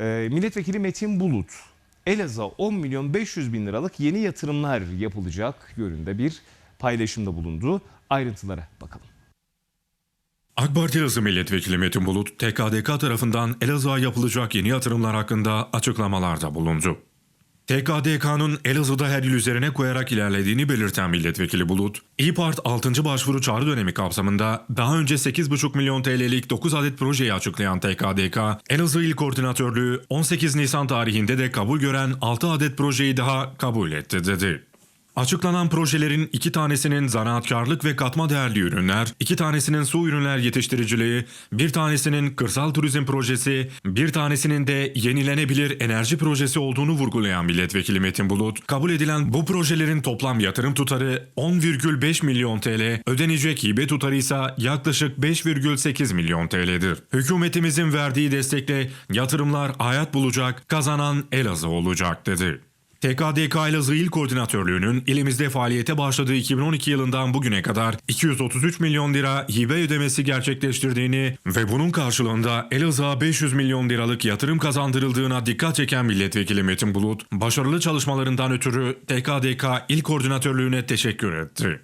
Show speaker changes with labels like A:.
A: Ee, Milletvekili Metin Bulut, Elazığ'a 10 milyon 500 bin liralık yeni yatırımlar yapılacak yönünde bir paylaşımda bulundu. Ayrıntılara bakalım.
B: AK Parti Elazığ Milletvekili Metin Bulut, TKDK tarafından Elazığ'a yapılacak yeni yatırımlar hakkında açıklamalarda bulundu. TKDK'nın Elazığ'da her yıl üzerine koyarak ilerlediğini belirten Milletvekili Bulut, İYİ Part 6. başvuru çağrı dönemi kapsamında daha önce 8,5 milyon TL'lik 9 adet projeyi açıklayan TKDK, Elazığ İl Koordinatörlüğü 18 Nisan tarihinde de kabul gören 6 adet projeyi daha kabul etti dedi. Açıklanan projelerin iki tanesinin zanaatkarlık ve katma değerli ürünler, iki tanesinin su ürünler yetiştiriciliği, bir tanesinin kırsal turizm projesi, bir tanesinin de yenilenebilir enerji projesi olduğunu vurgulayan milletvekili Metin Bulut, kabul edilen bu projelerin toplam yatırım tutarı 10,5 milyon TL, ödenecek hibe tutarı ise yaklaşık 5,8 milyon TL'dir. Hükümetimizin verdiği destekle yatırımlar hayat bulacak, kazanan Elazığ olacak dedi. TKDK Elazığ İl Koordinatörlüğü'nün ilimizde faaliyete başladığı 2012 yılından bugüne kadar 233 milyon lira hibe ödemesi gerçekleştirdiğini ve bunun karşılığında Elazığ'a 500 milyon liralık yatırım kazandırıldığına dikkat çeken milletvekili Metin Bulut, başarılı çalışmalarından ötürü TKDK İl Koordinatörlüğü'ne teşekkür etti.